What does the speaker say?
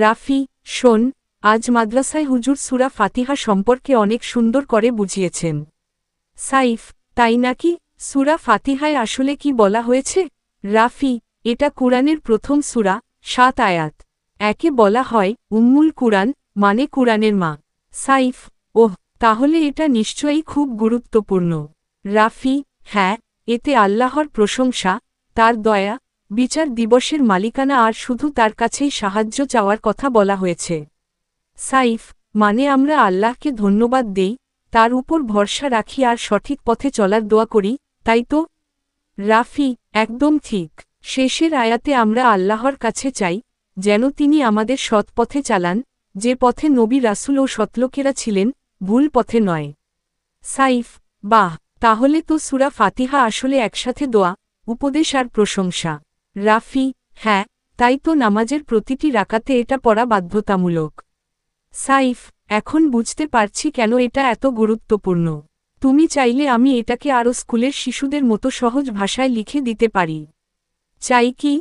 রাফি, শোন, আজ মাদ্রাসায় হুজুর সুরা ফাতিহা সম্পর্কে অনেক সুন্দর করে বুঝিয়েছেন। সাইফ, তাই নাকি? সুরা ফাতিহায় আসলে কি বলা হয়েছে? রাফি, এটা কুরআনের প্রথম সুরা, সাত আয়াত। একে বলা হয় উম্মুল কুরআন মানে কুরআনের মা। সাইফ, ওহ, তাহলে এটা নিশ্চয়ই খুব গুরুত্বপূর্ণ। রাফি হ্যাঁ এতে আল্লাহর প্রশংসা, তার দয়া বিচার দিবসের মালিকানা আর শুধু তার কাছেই সাহায্য চাওয়ার কথা বলা হয়েছে। সাইফ মানে আমরা আল্লাহকে ধন্যবাদ দেই, তার উপর ভরসা রাখি আর সঠিক পথে চলার দোয়া করি, তাই তো? রাফি, একদম ঠিক। শেষের আয়াতে আমরা আল্লাহর কাছে চাই, যেন তিনি আমাদের সৎ পথে চালান, যে পথে নবী রাসুল ও সতলোকেরা ছিলেন, ভুল পথে নয়। সাইফ, বাহ, তাহলে তো সুরা ফাতিহা আসলে একসাথে দোয়া, উপদেশ আর প্রশংসা। রাফি হ্যাঁ তাই তো নামাজের প্রতিটি রাকাতে এটা পড়া বাধ্যতামূলক। সাইফ, এখন বুঝতে পারছি কেন এটা এত গুরুত্বপূর্ণ। তুমি চাইলে আমি এটাকে আরও স্কুলের শিশুদের মতো সহজ ভাষায় লিখে দিতে পারি। চাই কি?